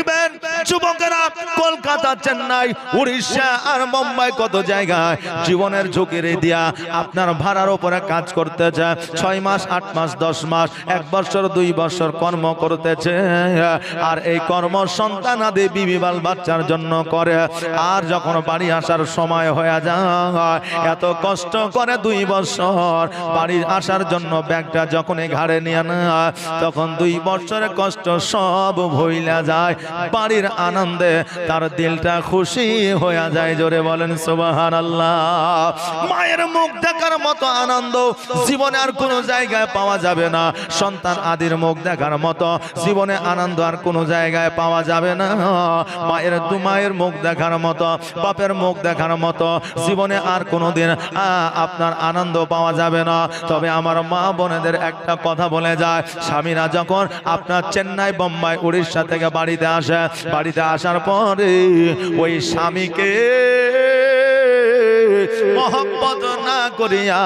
দেখবেন যুবকেরা কলকাতা, চেন্নাই, উড়িষ্যা আর মুম্বাই কত জায়গায়? জীবনের ঝুঁকি দিয়া আপনার ভাড়ার উপরে কাজ করতেছে, ছয় মাস, আট মাস, দশ মাস, এক বছর, দুই বছর কর্ম করতেছে। আর এই কর্ম সন্তান আদি বিবিবাল বাচ্চার জন্য করে। আর যখন বাড়ি আসার সময় হয়ে যায়, এত কষ্ট করে দুই বছর বাড়ি আসার জন্য ব্যাগটা যখন এই ঘাড়ে নিয়ে না তখন দুই বছরের কষ্ট সব ভইলা যায়। বাড়ির আনন্দে তার দিলটা খুশি হয়ে যায়। জোরে বলেন সুবাহান আল্লাহ মায়ের মুখ দেখার মতো আনন্দ জীবনে আর কোনো জায়গায় পাওয়া যাবে না। সন্তান আদির মুখ দেখার মতো জীবনে আনন্দ আর কোনো জায়গায় পাওয়া যাবে না। মায়ের দু মায়ের মুখ দেখার মতো বাপের মুখ দেখার মতো জীবনে আর কোনোদিন আহ, আপনার আনন্দ পাওয়া যাবে না। তবে আমার মা বোনেদের একটা কথা বলে যায় স্বামীরা যখন আপনার চেন্নাই বোম্বাই উড়িষ্যা থেকে বাড়িতে আসে বাড়িতে আসার পরে ওই স্বামীকে মহব্বত না করিয়া,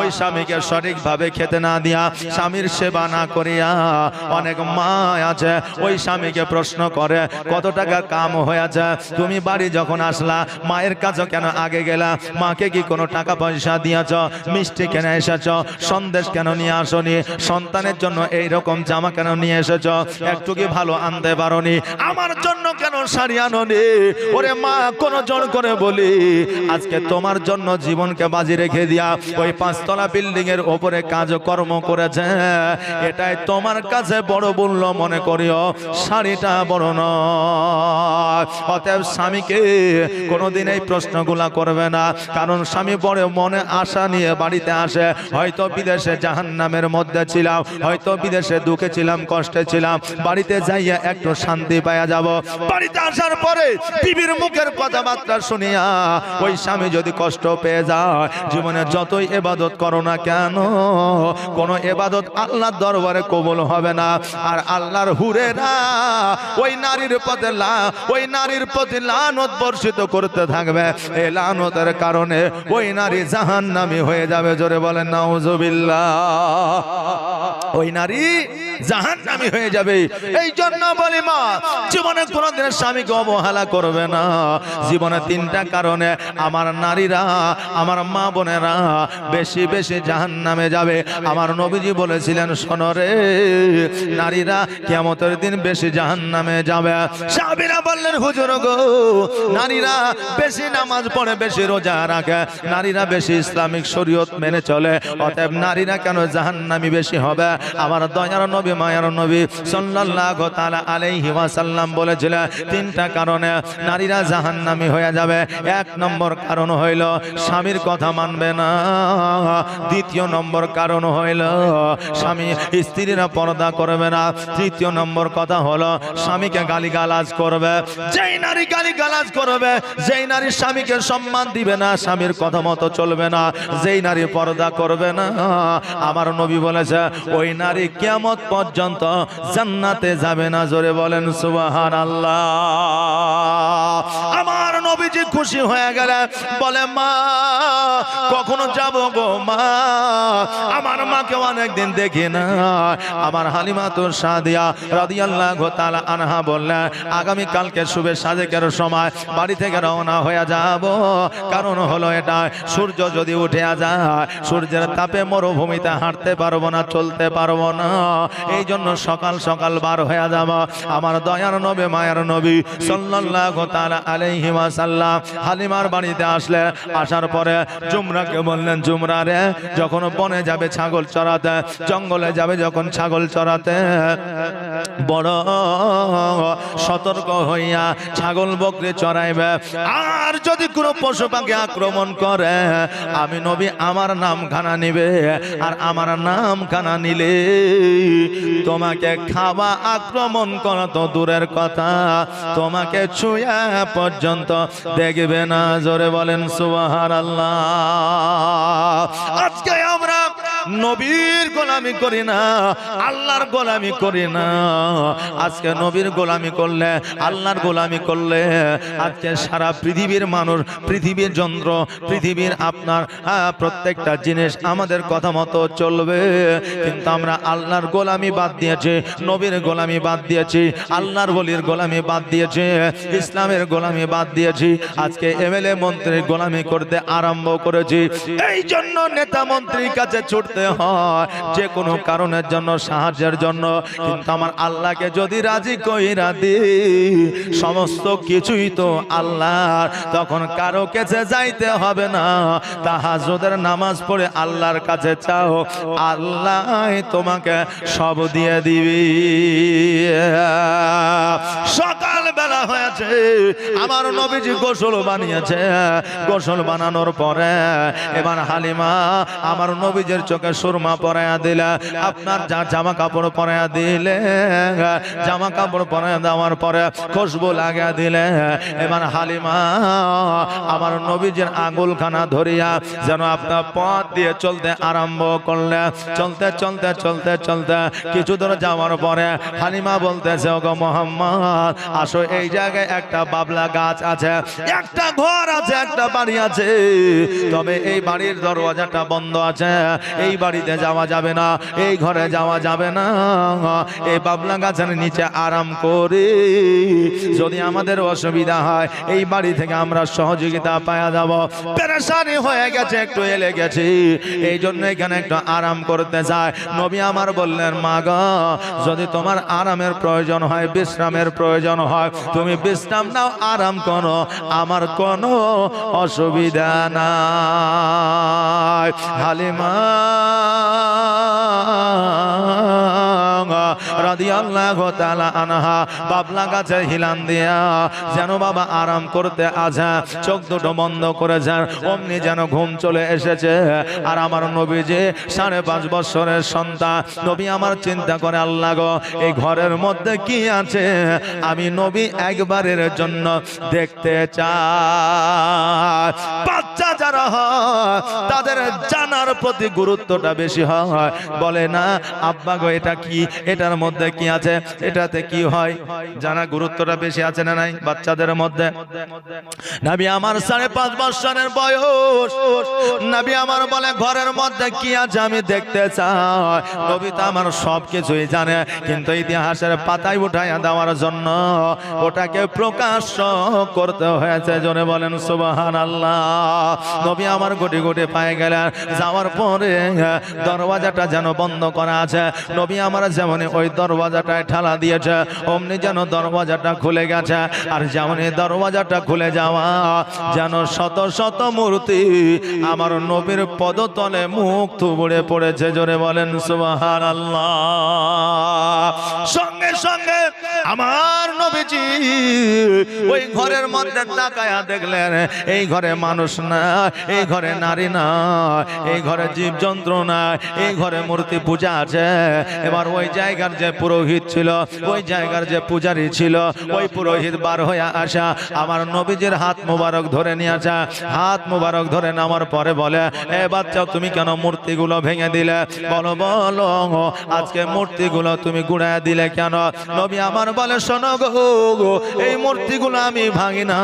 ওই স্বামীকে সঠিকভাবে খেতে না দিয়া স্বামীর সেবা না করিয়া অনেক মা আছে। ওই স্বামীকে প্রশ্ন করে, কত টাকা কাম হয়েছে? তুমি বাড়ি যখন আসলা, মায়ের কাছে কেন আগে গেলা? মাকে কি কোনো টাকা পয়সা দিয়েছ? মিষ্টি কেন এসেছ? সন্দেশ কেন নিয়ে আসনি? সন্তানের জন্য এই রকম জামা কেন নিয়ে এসেছ? একটু কি ভালো আনতে পারোনি? আমার জন্য কেন শাড়ি আনোনি? ওরে মা, কোনো জোর করে বলি, আজকে তোমার জন্য জীবনকে বাজি রেখে দিয়া ওই পাঁচতলা বিল্ডিং এর ওপরে কাজকর্ম করেছে। এটাই তোমার কাছে বড় মূল্য মনে করিও, শাড়িটা বড় নয়। অতএব স্বামীকে কোনোদিন এই প্রশ্নগুলা করবে না, কারণ স্বামী বড় মনে আশা নিয়ে বাড়িতে আসে। হয়তো বিদেশে জাহান নামের মধ্যে ছিলাম, হয়তো বিদেশে দুঃখে ছিলাম, কষ্টে ছিলাম। বাড়িতে যাইয়া একটু শান্তি পাইয়া যাব। বাড়িতে আসার পরে বিবির মুখের কথাবার্তা শুনিয়া ওই স্বামী যদি কষ্ট পেয়ে যায়। জীবনে যতই এবাদত করো না কেন, কোন এবাদত আল্লাহর দরবারে কবুল হবে না। আর আল্লাহর হুরেরা ওই নারীর পথে লা, ওই নারীর প্রতি লানত বর্ষিত করতে থাকবে। এই লানতের কারণে ওই নারী জাহান্নামী হয়ে যাবে। জোরে বলেন, নাউজুবিল্লাহ। ওই নারী জাহান্নামী হয়ে যাবে। এই জন্য বলি মা, জীবনে কোনোদিন স্বামীকে অবহেলা করবে না। জীবনে তিনটা কারণে আমার নারীরা, আমার মা বোনেরা বেশি বেশি জাহান্নামে যাবে। আমার নবীজি বলেছিলেন শোনরে নারীরা কেমতের দিন বেশি জাহান্নামে যাবে। সাবিরা বললেন, হুজুর গো, নারীরা বেশি নামাজ পড়ে, বেশি রোজা রাখে। নারীরা বেশি ইসলামিক শরীয়ত মেনে চলে। অতএব নারীরা কেন জাহান্নামী বেশি হবে? আমার দয়ার নবী মায়ার নবী সাল্লাল্লাহু তাআলা আলাইহি ওয়াসাল্লাম বলেছিলেন তিনটা কারণে নারীরা জাহান্নামী হয়ে যাবে। এক নম্বর কারণ হইল, স্বামীর কথা মানবে না। দ্বিতীয় নম্বর কারণ হইল, স্বামী স্ত্রীরা পর্দা করবে না। তৃতীয় নম্বর কথা হলো, স্বামীকে গালিগালাজ করবে। যেই নারী গালিগালাজ করবে, যেই নারী স্বামীকে সম্মান দিবে না, স্বামীর কথা মতো চলবে না। যেই নারী পর্দা করবে না, আমার নবী বলেছে, ওই নারী কিয়ামত পর্যন্ত জান্নাতে যাবে না জোরে বলেন সুবাহান আল্লাহ আমার নবীজি খুশি হয়ে গেলে বলে, মা, কখনো যাব গো, মা। আমার মাকে অনেকদিন দেখি না। আমার হালিমা তো সাদিয়া রাদিয়াল্লাহু তাআলা আনহা বললেন আগামী কালকে শুভে সাজেকের সময় বাড়ি থেকে রওনা হয়ে যাব। কারণ হলো এটা, সূর্য যদি উঠে যায়, সূর্যের তাপে মরুভূমিতে হাঁটতে পারব না, চলতে পারব না। এই জন্য সকাল সকাল বার হয়ে যাব। আমার দয়ার নবী, মায়ের নবী সাল্লাল্লাহু তাআলা আলাইহি হালিমার বাড়িতে আসলে আসার পরে জুমরাকে বললেন, জুমরা রে, যখন বনে যাবে ছাগল চড়াতে, জঙ্গলে যাবে যখন ছাগল চড়াতে বড় সতর্ক হইয়া ছাগল বকরি চড়াইবে। আর যদি কোনো পশু পাখি আক্রমণ করে, আমি নবী আমার নাম খানা নিবে, আর আমার নাম খানা নিলে তোমাকে খাওয়া আক্রমণ করা তো দূরের কথা, তোমাকে ছুঁয়া পর্যন্ত দেখবে না। জোরে বলেন সুবাহার আল্লাহ আমরা নবীর গোলামি করি না আল্লাহর গোলামি করি না। আজকে নবীর গোলামি করলে আল্লাহর গোলামি করলে আজকে সারা পৃথিবীর মানুষ পৃথিবীর যন্ত্র পৃথিবীর আপনার হ্যাঁ, প্রত্যেকটা জিনিস আমাদের কথা মতো চলবে। কিন্তু আমরা আল্লাহর গোলামি বাদ দিয়েছি নবীর গোলামি বাদ দিয়েছি আল্লাহর বলির গোলামি বাদ দিয়েছি ইসলামের গোলামি বাদ দিয়েছি। আজকে এমএলএ মন্ত্রীর গোলামি করতে আরম্ভ করেছি। এই জন্য নেতা মন্ত্রীর কাছে ছুটতে হয়। যে কোনো কারণের জন্য, সাহায্যের জন্য। কিন্তু আমার আল্লাহকে যদি রাজি কইরা দি সমস্ত কিছুই তো আল্লাহর। তখন কারও কাছে যাইতে হবে না। তাহাজুদের নামাজ পড়ে আল্লাহর কাছে চাও। আল্লাহ তোমাকে সব দিয়ে দিবি। হয়েছে। আমার নবীজি গোসল বানিয়েছে। গোসল বানানোর পরে এবার হালিমা আমার নবীজের চোখে সুরমা পরাইয়া দিলে, আপনার যা জামা কাপড় পরাইয়া দিলে জামা কাপড় পরাইয়া দেওয়ার পরে খুশবু লাগিয়া দিলে। এবার হালিমা আমার নবীজের আঙুলখানা ধরিয়া যেন আপনার পথ দিয়ে চলতে আরম্ভ করলে। চলতে চলতে চলতে চলতে কিছু দূর যাওয়ার পরে হালিমা বলতেছে, ওগো মোহাম্মদ, আসো এই জায়গায় একটা বাবলা গাছ আছে, একটা ঘর আছে, একটা বাড়ি আছে। তবে এই বাড়ির দরওয়াজাটা বন্ধ আছে। এই বাড়িতে যাওয়া যাবে না, এই ঘরে যাওয়া যাবে না। এই বাবলা গাছের নিচে আরাম করে। যদি আমাদের অসুবিধা হয়, এই বাড়ি থেকে আমরা সহযোগিতা পাওয়া যাব। পেরেশানি হয়ে গেছে, একটু এলে গেছি। এই জন্য এখানে একটু আরাম করতে চায় নবী আমার বললেন, মা যদি তোমার আরামের প্রয়োজন হয়, বিশ্রামের প্রয়োজন হয় তুমি বিশ্রাম নাও, আরাম করো। আমার কোনো অসুবিধা নাই। হালিমা বাবলা হিলান দিয়া যেন বাবা আরাম করতে চোখ দুটো বন্ধ অমনি যেন ঘুম চলে এসেছে। আর আমার নবীজি সাড়ে পাঁচ বছরের সন্তান। নবী আমার চিন্তা করে গো, এই ঘরের মধ্যে কি আছে? আমি নবী একবারের জন্য দেখতে চাই বাচ্চা যারা হয়, তাদের জানার প্রতি গুরুত্বটা বেশি হয়। বলে, না, আব্বা গো, এটা কি? এটার মধ্যে কি আছে? এটাতে কি হয়? জানা গুরুত্বটা বেশি আছে না নাই বাচ্চাদের মধ্যে? নাবি আমার সাড়ে পাঁচ বছরের বয়স। নাবি আমার বলে, ঘরের মধ্যে কি আছে আমি দেখতে চাই। নবী তো আমার সব কিছুই জানে, কিন্তু ইতিহাসের পাতায় উঠাইয়া দেওয়ার জন্য ওটাকে প্রকাশ করতে হয়েছে। জনে বলেন সুবাহান আল্লাহ নবী আমার গুটি গুটি পায়ে গেলেন। যাওয়ার পরে দরওয়াজাটা যেন বন্ধ করা আছে। নবী আমার যেমন ওই দরওয়াজাটায় ঠালা দিয়েছে, অমনি যেন দরওয়াজাটা খুলে গেছে। আর যেমন দরওয়াজাটা খুলে যাওয়া, যেন শত শত মূর্তি আমার নবীর পদতলে মুখ থুবড়ে পড়েছে। জোরে বলেন সুবাহান আল্লাহ সঙ্গে সঙ্গে আমার নবীজি ওই ঘরের মধ্যে তাকায়া দেখলেন, এই ঘরে মানুষ না এই ঘরে নারী না এই ঘরে জীব যন্ত্র না এই ঘরে মূর্তি পূজা আছে। এবার ওই জায়গার যে পুরোহিত ছিল, ওই জায়গার যে পূজারী ছিল, ওই পুরোহিত বার হয়ে আসা, আমার নবীজির হাত মুবারক ধরে নিয়ে আসা, হাত মুবারক ধরে নেওয়ার পরে বলে, এ বাচ্চা, তুমি কেন মূর্তিগুলো ভেঙে দিলে? বলো বলো, আজকে মূর্তিগুলো তুমি গুড়ায় দিলে কেন? নবী আমার বলে, শোনো গো এই মূর্তিগুলো আমি ভাঙি না।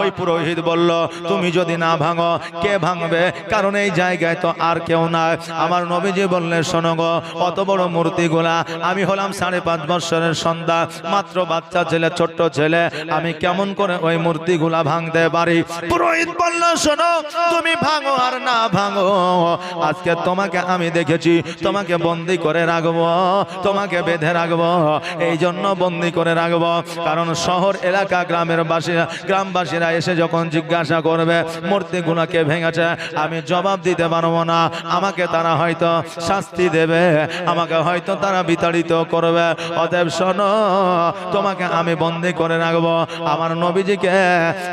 ওই পুরোহিত বলল, তুমি যদি না ভাঙো, কে ভাঙবে? কারণ এই জায়গায় তো আর কেউ নাই। আমার নবীজি বললেন, শোনো গো, অত বড় মূর্তিগুলা, আমি হলাম সাড়ে পাঁচ বছরের সন্ধ্যা, মাত্র বাচ্চা ছেলে, ছোট্ট ছেলে, আমি কেমন করে ওই মূর্তিগুলা ভাঙতে পারি? পুরোহিত বলল, শোনো, তুমি ভাঙো আর না ভাঙো। আজকে তোমাকে আমি দেখেছি, তোমাকে বন্দি করে রাখব, তোমাকে বেঁধে রাখব। এই জন্য বন্দি করে রাখব। কারণ শহর, এলাকা, গ্রামের বাসীরা, গ্রামবাসীরা এসে যখন জিজ্ঞাসা করবে মূর্তিগুলোকে ভেঙেছে, আমি জবাব দিতে পারব না। আমাকে তারা হয়তো শাস্তি দেবে, আমাকে হয়তো তারা বিতাড়িত করবে। অতএব শোনো, তোমাকে আমি বন্দি করে রাখব। আমার নবীজিকে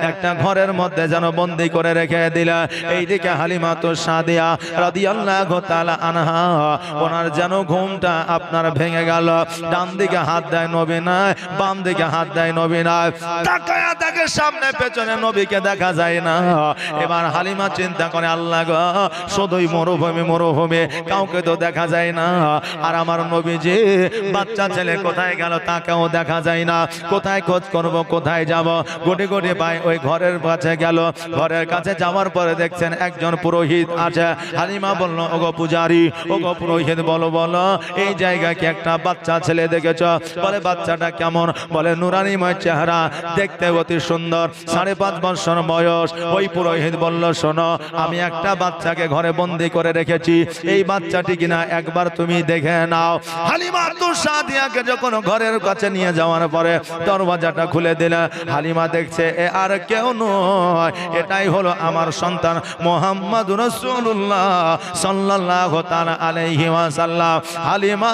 একটা ঘরের মধ্যে যেন বন্দি করে রেখে দিলা। এইদিকে হালিমা তো সাদিয়া রাদিয়াল্লাহু তাআলা আনহা, ওনার যেন ঘুমটা আপনার ভেঙে গেল। ডান দিকে হাত দেয় নবী না নাই বাম দিকে হাত দেয় নবী নাই। তাকায়া তাকে সামনে, পেছনে নবীকে দেখা যায় না। এবার হালিমা চিন্তা করে, আল্লাহ গো শুধুই মরুভূমি মরুভূমি, কাউকে তো দেখা যায় না। আর আমার নবীজি, বাচ্চা ছেলে কোথায় গেল তাকেও দেখা যায় না। কোথায় খোঁজ করব, কোথায় যাব? গোটে গোটে পাই ওই ঘরের কাছে গেল। ঘরের কাছে যাওয়ার পরে দেখছেন একজন পুরোহিত আছে। হালিমা বলল, ওগো পূজারি, ওগো পুরোহিত, বলো বলো, এই জায়গায় কি একটা বাচ্চা ছেলে দেখেছ? বলে, বাচ্চাটা কেমন? বলে, নুরানিময় চেহারা, দেখতে অতি সুন্দর। সাড়ে পাঁচ বছর বয়স। ওই পুরোহিত বলল, শোনো, আমি একটা বাচ্চাকে ঘরে বন্দি করে রেখেছি। এই বাচ্চাটি কিনা একবার তুমি দেখে নাও। হালিমা তো সাদিয়াকে যখন ঘরের কাছে নিয়ে যাওয়ার পরে দরওয়াজাটা খুলে দিলে, হালিমা দেখছে, এ আর কেউ নয়। এটাই হলো আমার সন্তান মোহাম্মদ রসুল্লাহ সাল্লাহ ওয়াসাল্লাম। হালিমা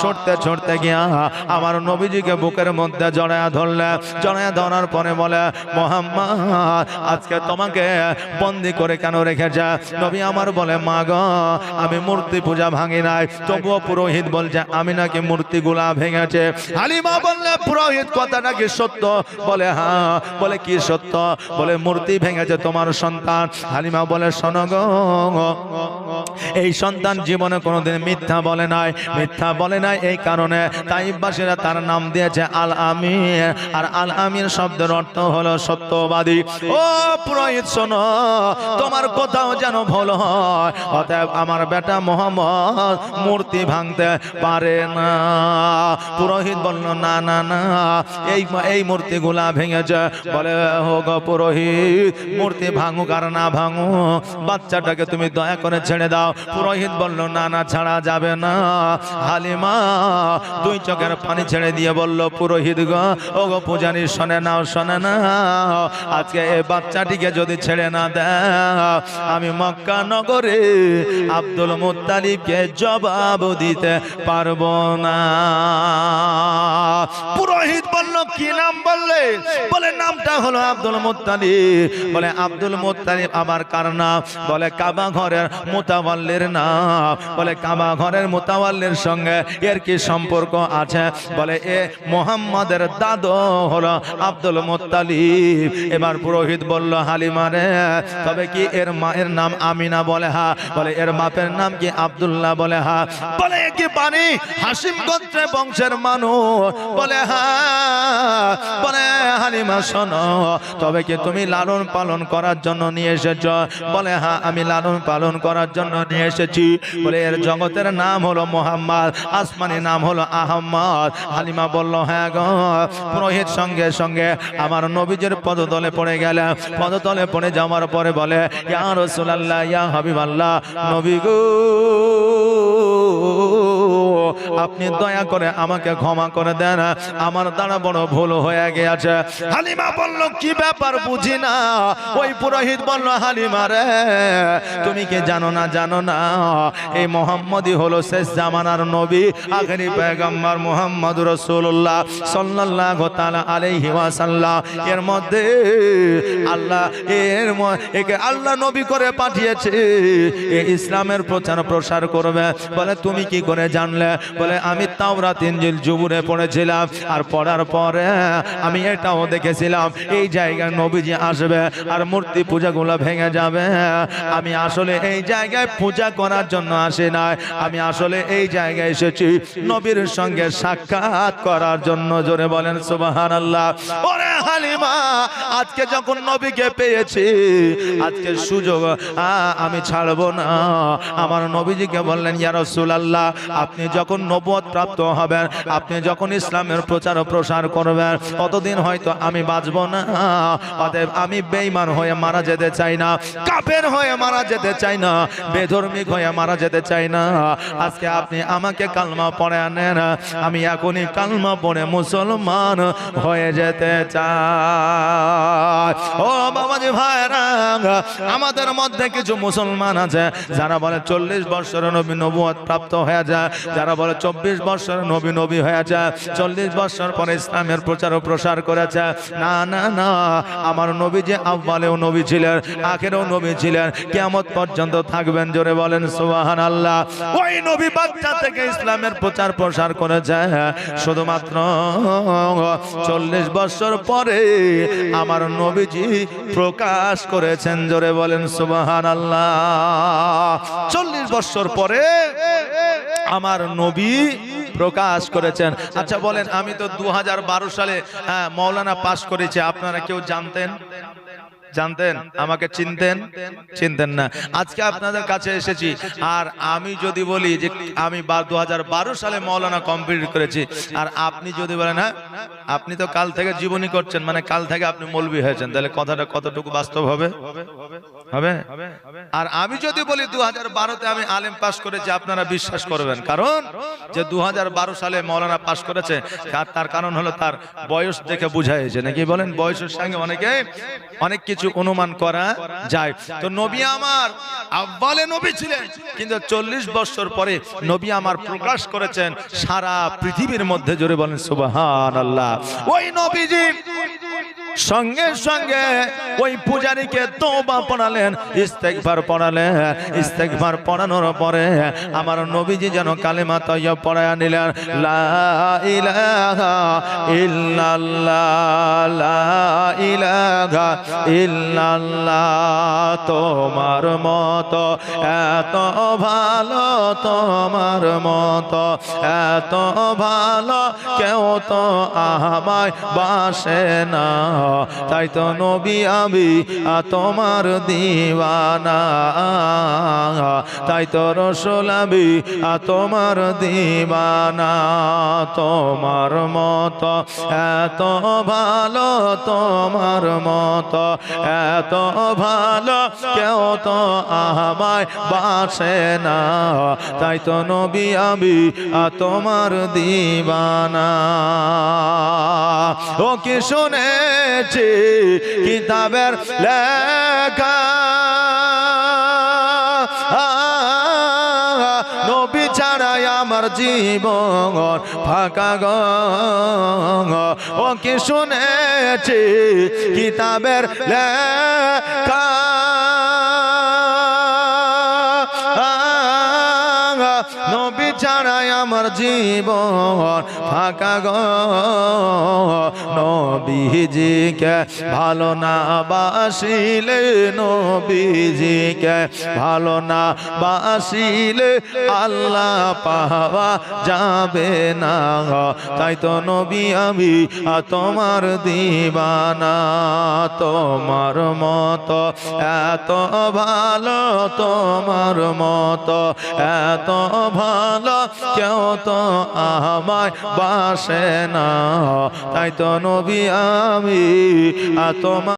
ছুটতে ছুটতে গিয়া আমার নবীজিকে বুকের মধ্যে জড়ায়া ধরলে, জড়ায়া ধরার পরে বলে, মোহাম্মদ, আজকে তোমাকে বন্দি করে কেন রেখেছে? নবী আমার বলে, মা গো, আমি মূর্তি পূজা ভাঙি নাই, তবুও পুরোহিত বলছে, আমি নাকি মূর্তিগুলা ভেঙেছে। হালিমা বললে, পুরোহিত কথা নাকি সত্য? বলে হ্যাঁ। বলে, কি সত্য? বলে, মূর্তি ভেঙেছে তোমার সন্তান। হালিমা বলে, শোনো গো, এই সন্তান জীবনে কোনোদিন মিথ্যা বলে নাই, মিথ্যা বলে নাই এই কারণে। তাইবাসীরা তার নাম দিয়েছে আল আমির। আর আল আমির শব্দের অর্থ হলো সত্যবাদী। ও পুরোহিত তোমার কোথাও যেন ভুল হয়। অতএব আমার বেটা মোহাম্মদ মূর্তি ভাঙতে পারে না। পুরোহিত বলল, না না না, এই এই মূর্তিগুলা ভেঙেছে। বলে, হোক পুরোহিত, মূর্তি ভাঙুক আর না ভাঙু বাচ্চাটাকে তুমি দয়া করে ছেড়ে দাও। পুরোহিত বলল, না না, ছাড়া যাবে না। হালিমা, দুই চোখের পানি ছেড়ে দিয়ে বলল, পুরোহিত গো ও গো পূজারি, শোনে নাও, শোনে না আজকে এ বাচ্চাটিকে যদি ছেড়ে না দাও, আমি মক্কা নগরে আব্দুল মুতালিবকে জবাব দিতে পারব না। পুরোহিত বলল, কি নাম বললে? বলে, নামটা হলো আব্দুল মুত্তালিব বলে, আব্দুল মুত্তালিব আবার কার নাম? বলে, কাবা ঘরের মোতাওয়াল্লির নাম। বলে, কাবা ঘরের মোতাওয়াল্লির সঙ্গে এর কি সম্পর্ক আছে? বলে, এ মোহাম্মদের দাদু হলো আব্দুল মুত্তালিব এবার পুরোহিত বলল হালিমারে তবে কি এর মায়ের নাম আমিনা বলে হা? বলে, এর বাপের নাম কি আব্দুল্লাহ বলে হা? বলে কি পানি হাসিম গোত্রে বংশের মানুষ বলে হা। বলে, হালিমা, শোনো, তবে কি তুমি লালন পালন করার জন্য নিয়ে এসেছ? বলে হ্যাঁ আমি লালন পালন করার জন্য নিয়ে এসেছি। বলে, এর জগতের নাম হলো মোহাম্মদ, আসমানি নাম হলো আহম্মদ। হালিমা বলল হ্যাঁ গ, পুরোহিত সঙ্গে সঙ্গে আমার নবীজের পদতলে পড়ে গেল। পদতলে পড়ে যাওয়ার পরে বলে, ইয়া রাসূলুল্লাহ, ইয়া হাবিবাল্লাহ, নবী গো। আপনি দয়া করে আমাকে ক্ষমা করে দেন। আমার দ্বারা বড় ভুল হয়ে গেছে হালিমা বলল, কি ব্যাপার বুঝি না? ওই পুরোহিত বলল, হালিমা রে, তুমি কি জানো না জানো না? এই মোহাম্মদই হলো শেষ জামানার নবী, আখেরি পেগম্বর মোহাম্মদ রসুল্লাহ সাল্লাল্লাহু তাআলা আলাইহি ওয়াসাল্লাম। এর মধ্যে আল্লাহ, এর একে আল্লাহ নবী করে পাঠিয়েছে। এ ইসলামের প্রচার প্রসার করবে। বলে, তুমি কি করে জানলে? বলে, আমি তাওরাত ইনজিল জুবুরে পড়েছিলাম আর পড়ার পরে আমি এটাও দেখেছিলাম। এই জায়গায় নবীজি আসবে আর মূর্তি পূজাগুলো ভেঙে যাবে। আমি আসলে এই জায়গায় পূজা করার জন্য আসি নাই। আমি আসলে এই জায়গায় এসেছি নবীর সঙ্গে সাক্ষাৎ করার জন্য। জোরে বলেন সুবাহান আল্লাহ ওরে হালিমা, আজকে যখন নবীকে পেয়েছি, আজকে সুযোগ আমি ছাড়বো না। আমার নবীজিকে বললেন, ইয়া রাসূলুল্লাহ, আপনি যখন নবুয়ত প্রাপ্ত হবেন, আপনি যখন ইসলামের প্রচার প্রসার করবেন, ততদিন হয়তো আমি বাঁচবো না। অতএব আমি বেঈমান হয়ে মারা যেতে চাই না, কাফের হয়ে মারা যেতে চাই না, বেধর্মিক হয়ে মারা যেতে চাই না। আজকে আপনি আমাকে কালমা পড়ে আনেন আমি এখনই কালমা পড়ে মুসলমান হয়ে যেতে চাই। ও বাবাজি ভাইরা আমাদের মধ্যে কিছু মুসলমান আছে, যারা বলে চল্লিশ বছরের নবী নবুয়ত প্রাপ্ত হয়ে যায় যারা বলে, চব্বিশ বছরের নবী নবী হয়ে যায় চল্লিশ বছর পরে ইসলামের প্রচার ও প্রসার করেছে। না না না, আমার নবী যে আব্বালেও নবী ছিলেন, আখেরও নবী ছিলেন কেমত পর্যন্ত থাকবেন জোরে বলেন সুবাহান আল্লাহ ওই নবী বাচ্চা থেকে ইসলামের প্রচার প্রসার করেছে। শুধুমাত্র চল্লিশ বছর পরে আমার নবীজি প্রকাশ করেছেন, জোরে বলেন সুবাহান আল্লাহ চল্লিশ বছর পরে আমার নবী প্রকাশ করেছেন। আচ্ছা বলেন আমি তো দু হাজার বারো সালে হ্যাঁ, মৌলানা পাশ করেছি। আপনারা কেউ জানতেন? জানতেন? আমাকে চিনতেন? চিনতেন না। আজকে আপনাদের কাছে এসেছি। আর আমি যদি বলি যে আমি দু হাজার বারো সালে মৌলানা কমপ্লিট করেছি আর আপনি যদি বলেন হ্যাঁ আপনি তো কাল থেকে জীবনী করছেন মানে কাল থেকে আপনি মৌলবি হয়েছেন তাহলে কথাটা কতটুকু বাস্তব হবে? হবে? আর আমি যদি বলি দু হাজার বারোতে আমি আলেম পাশ করেছি আপনারা বিশ্বাস করবেন। কারণ যে দুহাজার বারো সালে মৌলানা পাশ করেছে তার- তার কারণ হলো তার বয়স দেখে বোঝা হয়েছে। নাকি বলেন? বয়সের সঙ্গে অনেকে অনেক কিছু অনুমান করা যায়। তো নবী আমার আব্বালে নবী ছিলেন কিন্তু চল্লিশ বছর পরে নবী আমার প্রকাশ করেছেন সারা পৃথিবীর মধ্যে। জোরে বলেন সুবাহান আল্লাহ ওই নবীজি সঙ্গে সঙ্গে ওই পূজারীকে তোবা পড়ালেন ইস্তেকবার পড়ালেন ইস্তেকবার পড়ানোর পরে আমার নবীজি যেন কালেমা তৈয় পড়ায় নিলেন, লা লা তোমার মত, এত ভালো তোমার মত, এত ভালো কেউ তো আমায় বাসে না। তাই তো নবী আমি তোমার দিওয়ানা। তাই তো রসুল আমি তোমার দিওয়ানা। তোমার মতো এত ভালো, তোমার মতো এত ভালো, কেউ তো আমায় বাসে না। তাই তো নবী আমি তোমার দিবানা ও কি শুনেছি? কিতাবের লেখা। নবী ছাড়াই আমার জীবন ফাঁকা গ। ও কি শুনেছি? কিতাবের লেখা। আমার জীবন ফাঁকা গ নবীজিকে ভালো না বাসিলে নবীজিকে ভালো না বাসিলে আল্লাহ পাওয়া যাবে না তাই তো নবী আমি তোমার দিবানা, তোমার মতো, এত ভালো তোমার মতো, এত ভালো কেউ তো আমায় বাসে না। তাই তো নবী আমি আ তোমার